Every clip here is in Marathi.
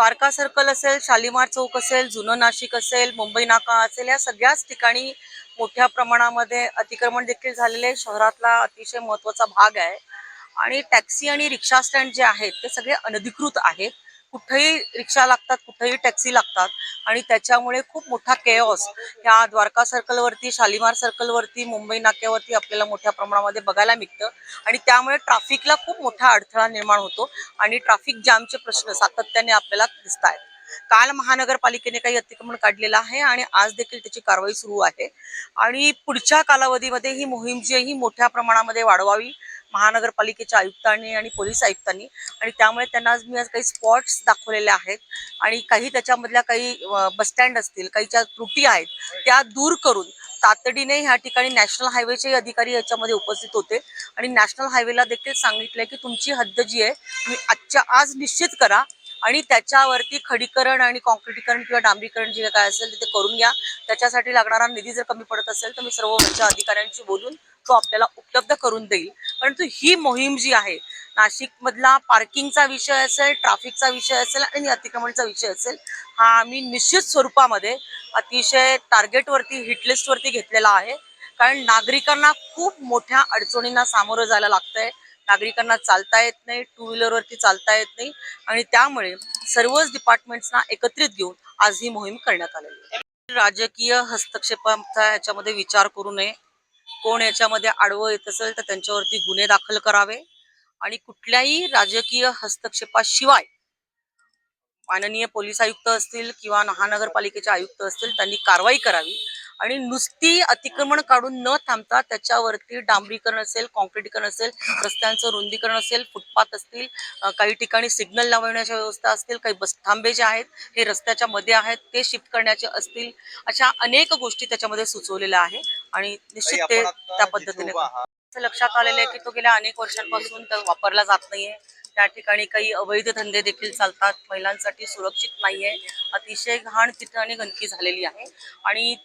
द्वारका सर्कल असेल शालिमार चौक असेल जुनं नाशिक असेल मुंबई नाका असेल या सगळ्याच ठिकाणी मोठ्या प्रमाणामध्ये अतिक्रमण देखील झालेले शहरातला अतिशय महत्त्वाचा भाग आहे. आणि टॅक्सी आणि रिक्षा स्टँड जे आहेत ते सगळे अनधिकृत आहेत. कुठेही रिक्षा लागतात कुठेही टॅक्सी लागतात आणि त्याच्यामुळे खूप मोठा केऑस ह्या द्वारका सर्कलवरती शालिमार सर्कलवरती मुंबई नाक्यावरती आपल्याला मोठ्या प्रमाणामध्ये बघायला मिळतं. आणि त्यामुळे ट्रॅफिकला खूप मोठा अडथळा निर्माण होतो आणि ट्रॅफिक जामचे प्रश्न सातत्याने आपल्याला दिसत आहेत काल महानगरपालिकेने काही अतिक्रमण काढलेलं आहे आणि आज देखील त्याची कारवाई सुरू आहे. आणि पुढच्या कालावधीमध्ये ही मोहीम जी आहे ही मोठ्या प्रमाणामध्ये वाढवावी महानगरपालिकेच्या आयुक्तांनी आणि पोलीस आयुक्तांनी. आणि त्यामुळे त्यांना आज मी आज काही स्पॉट्स दाखवलेले आहेत. आणि काही त्याच्यामधल्या काही बसस्टँड असतील काही ज्या त्रुटी आहेत त्या दूर करून तातडीने ह्या ठिकाणी नॅशनल हायवेचे अधिकारी याच्यामध्ये उपस्थित होते. आणि नॅशनल हायवेला देखील सांगितलंय की तुमची हद्द जी आहे तुम्ही आजच्या आज निश्चित करा. आणि त्याच्यावरती खडीकरण आणि कॉन्क्रिटीकरण किंवा डांबरीकरण जे काय असेल ते करून घ्या. त्याच्यासाठी लागणारा निधी जर कमी पडत असेल तर मी सर्व वरच्या अधिकाऱ्यांशी बोलून तो आपल्याला उपलब्ध करून देईल. परंतु ही मोहीम जी आहे नाशिक मधला पार्किंगचा विषय असेल ट्रॅफिकचा विषय असेल आणि अतिक्रमणचा विषय असेल हा आम्ही निश्चित स्वरूपामध्ये अतिशय टार्गेटवरती हिटलिस्टवरती घेतलेला आहे. कारण नागरिकांना खूप मोठ्या अडचणींना सामोरं जायला लागतंय. नागरिकांना चालता येत नाही टू व्हीलरवरती चालता येत नाही. आणि त्यामुळे सर्वच डिपार्टमेंट्सना एकत्रित घेऊन आज ही मोहीम करण्यात आलेली आहे. राजकीय हस्तक्षेपाचा याच्यामध्ये विचार करू नये. कोण याच्यामध्ये आडवं येत असेल तर त्यांच्यावरती गुन्हे दाखल करावे. आणि कुठल्याही राजकीय हस्तक्षेपाशिवाय माननीय पोलीस आयुक्त असतील किंवा महानगरपालिकेचे आयुक्त असतील त्यांनी कारवाई करावी. आणि नुसती अतिक्रमण काढून न थांबता त्याच्यावरती डांबरीकरण असेल कॉन्क्रिटीकरण असेल रस्त्यांचं रुंदीकरण असेल फुटपाथ असतील काही ठिकाणी सिग्नल लावण्याच्या व्यवस्था असतील काही बस थांबे जे आहेत हे रस्त्याच्या मध्ये आहेत ते शिफ्ट करण्याचे असतील अशा अनेक गोष्टी त्याच्यामध्ये सुचवलेल्या आहे आणि निश्चित ते त्या पद्धतीने लक्षात आलेलं आहे की तो गेल्या अनेक वर्षांपासून तर वापरला जात नाहीये. त्या ठिकाणी काही अवैध धंदे देखील चालतात. महिलांसाठी सुरक्षित नाहीये. अतिशय घाण ठिकाणी आणि गंदकी झालेली आहे. आणि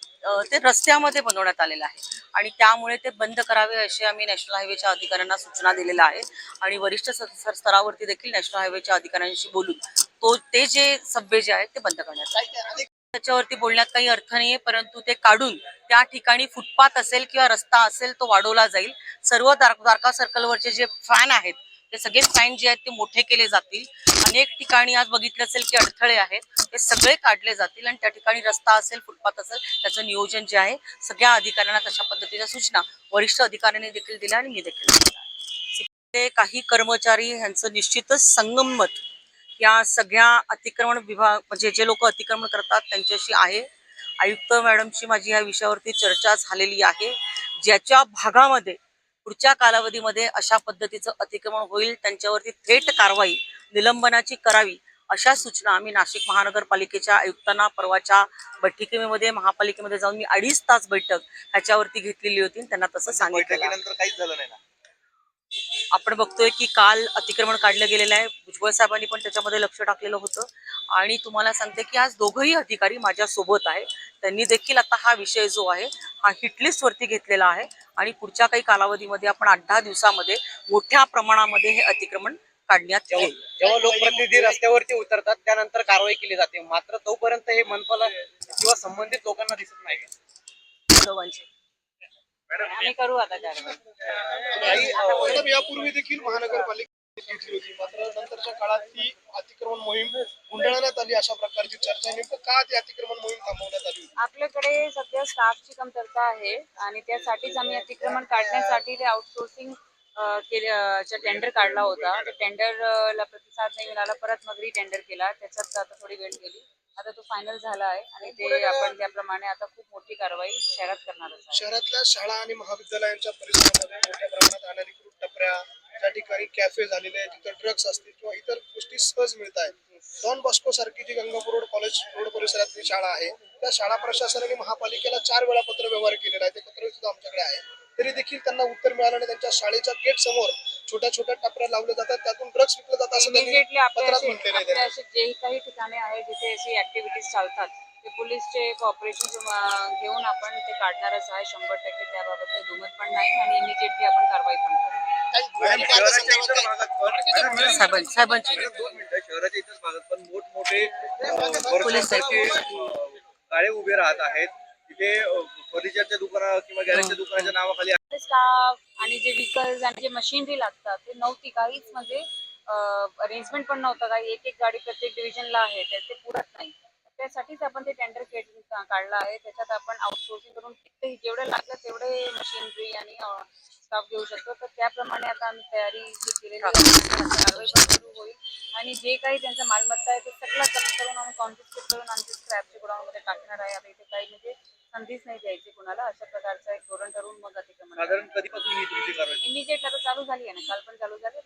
ते रस्त्यामध्ये बनवण्यात आलेलं आहे. आणि त्यामुळे ते बंद करावे असे आम्ही नॅशनल हायवेच्या अधिकाऱ्यांना सूचना दिलेल्या आहे. आणि वरिष्ठ स- स्तरावरती देखील नॅशनल हायवेच्या अधिकाऱ्यांशी बोलून तो ते जे सभ्य जे आहेत ते बंद करण्यात आले. त्याच्यावरती बोलण्यात काही अर्थ नाहीये परंतु ते काढून त्या ठिकाणी फुटपाथ असेल किंवा रस्ता असेल तो वाढवला जाईल. सर्व द्वारका सर्कलवरचे जे फॅन आहेत ते सगळे फाईन जे आहेत ते मोठे केले जातील. अनेक ठिकाणी आज बघितलं असेल की अडथळे आहेत ते सगळे काढले जातील आणि त्या ठिकाणी रस्ता असेल फुटपाथ असेल त्याचं नियोजन जे आहे सगळ्या अधिकाऱ्यांना तशा पद्धतीच्या सूचना वरिष्ठ अधिकाऱ्यांनी देखील दिल्या आणि मी देखील दिल्या. काही कर्मचारी यांचं निश्चितच संगमत या सगळ्या अतिक्रमण विभाग म्हणजे जे लोक अतिक्रमण करतात त्यांच्याशी आहे. आयुक्त मॅडमशी माझी या विषयावरती चर्चा झालेली आहे. ज्याच्या भागामध्ये पुढच्या कालावधीमध्ये अशा पद्धतीचं अतिक्रमण होईल त्यांच्यावरती थेट कारवाई निलंबनाची करावी अशा सूचना आम्ही नाशिक महानगरपालिकेच्या आयुक्तांना परवाच्या बैठकीमध्ये महापालिकेमध्ये जाऊन मी अडीच तास बैठक ह्याच्यावरती घेतलेली होती त्यांना तसं सांगितलं काहीच झालं नाही ना? आपण बघतोय की काल अतिक्रमण काढलं गेलेलं आहे. भुजबळ साहेबांनी पण त्याच्यामध्ये लक्ष टाकलेलं होतं. आणि तुम्हाला सांगते की आज दोघंही अधिकारी माझ्या सोबत आहे त्यांनी देखील आता हा विषय जो आहे हा हिटलिस्ट वरती घेतलेला आहे. आणि पुढच्या काही कालावधीमध्ये आपण आठ दहा दिवसामध्ये मोठ्या प्रमाणामध्ये हे अतिक्रमण काढण्यात येईल. जेव्हा लोकप्रतिनिधी रस्त्यावरती उतरतात त्यानंतर कारवाई केली जाते. मात्र तोपर्यंत हे मनपाला किंवा संबंधित लोकांना दिसत नाही. करू आता मॅडम यापूर्वी देखील महानगरपालिका घेतली होती. मात्र नंतरच्या काळात ती अतिक्रमण मोहीम गुंडाळण्यात आली अशा प्रकारची चर्चा आहे. नेमकं का ती अतिक्रमण मोहीम थांबवण्यात आली होती? आपल्याकडे सध्या स्टाफची कमतरता आहे आणि त्यासाठीच आम्ही अतिक्रमण काढण्यासाठी ते आउटसोर्सिंग केले टेंडर काढला होता. टेंडरला प्रतिसाद नाही मिळाला. परत मग टेंडर केला. त्याच्यात आता थोडी वेळ गेली. आता तो फायनल झाला आहे आणि ते आपण त्याप्रमाणे आता खूप मोठी कारवाई शहरात करणारच आहे शहरातल्या शाळा आणि महाविद्यालयांच्या परिसरामध्ये मोठ्या प्रमाणात अनधिकृत टपऱ्या त्या ठिकाणी कॅफे झालेले आहेत तिथं ड्रग्स असतील किंवा इतर गोष्टी सहज मिळत आहेत. डॉन बॉस्को सारखी जी गंगापूर रोड कॉलेज रोड परिसरातली शाळा आहे त्या शाळा प्रशासनाने महापालिकेला चार वेळा पत्र व्यवहार केलेला आहे ते पत्र सुद्धा आमच्याकडे आहे. तरी देखील त्यांना उत्तर मिळालं नाही त्यांच्या शाळेच्या गेट समोर छोट्या छोट्या टपऱ्या लावल्या जातात त्यातून ड्रग्स विकलं जातात असं त्यांनी इमिजिएटली आपल्या पत्रात असे म्हटलेलं आहे आपल्या त्यांनी. असे जे काही ठिकाणे आहेत जिथे अशी ऍक्टिव्हिटीज चालतात ते पोलीसचे कॉपरेशन घेऊन आपण ते काढणारच आहे. शंभर टक्के त्याबाबत काही दुमत पण नाही आणि इमिजिएटली आपण कारवाई पण करू. काही मॅडम, शहराच्या इतर भागात पण- मॅडम, मॅडम, साहेबां- साहेबांची मॅडम, दोन मिनिटं शहराच्या इतर भागात पण मोठमोठे गाळे उभे राहत आहेत. तिथे फर्निचरच्या दुकाना किंवा गॅरेजच्या दुकानाच्या नावाखाली स्टाफ आणि जे व्हीकल्स आणि जे मशिनरी लागतात ते नव्हती काहीच म्हणजे अरेंजमेंट पण नव्हतं. काही एक एक गाडी प्रत्येक डिव्हिजनला आहे त्याचे ते पुरत नाही. त्यासाठीच आपण ते टेंडर काढलं आहे. त्याच्यात आपण आउटसोर्सिंग करून जेवढे लागलं तेवढे मशिनरी आणि स्टाफ घेऊ शकतो. तर त्याप्रमाणे आता आम्ही तयारी जी केलेली आहे कारवाई पण सुरू होईल. आणि जे काही त्यांचं मालमत्ता आहे ते सगळं करून आम्ही कॉन्फिस्केट करून आमचे स्क्रॅपच्या गोडाऊनमध्ये टाकणार आहे आता इथे काही म्हणजे संधीच नाही द्यायची कुणाला. अशा प्रकारचं एक धोरण ठरवून मग अतिक्रमण साधारण कधीपासून ही तुमची कारवाई? इमिजिएट आता चालू झाली आहे ना? काल पण चालू झाली